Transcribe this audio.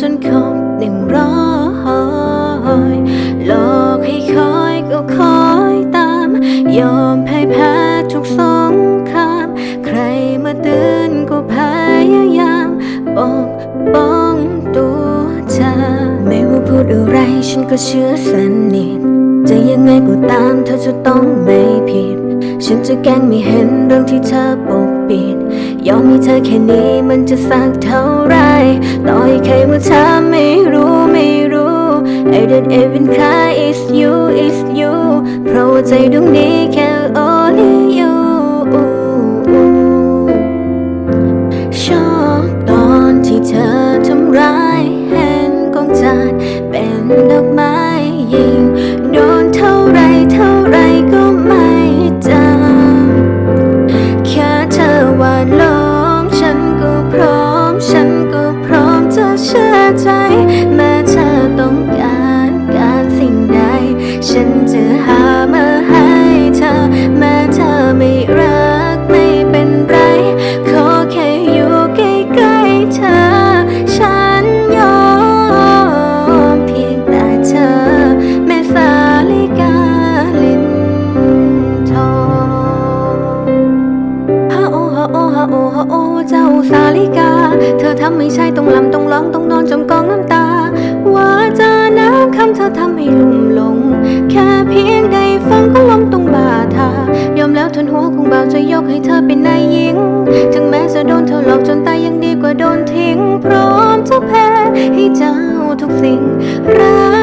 จนครบหนึ่งร้อยหลอกให้คอยก็คอยตาม ยอมพ่ายแพ้ทุกสงคราม ใครมาเตือนก็พยายามปกป้องตัวเธอ ไม่ว่าพูดอะไรฉันก็เชื่อสนิทจะยังไงก็ตามเธอจะต้องไม่ผิด ฉันจะแกล้งไม่เห็นเรื่องที่เธอปก ปิดยอมให้เธอแค่นี้มันจะสักเท่าไรต่อให้ใครว่าถามไม่รู้ไม่รู้ I don't even cry it's you it's you เพราะว่าใจดวงนี้แค่ only you ไม่ใช่ต้องลำต้องร้องต้องนอนจมกองน้ำตา ว่าจะน้ำคำเธอทำให้ลุ่มหลง แค่เพียงได้ฟังก็ล้มตรงบาทายอมแล้วทนหัวคงเบาจะยกให้เธอเป็นนายหญิง ถึงแม้จะโดนเธอหลอกจนตายยังดีกว่าโดนทิ้ง พร้อมจะแพ้ให้เจ้าทุกสิ่งรั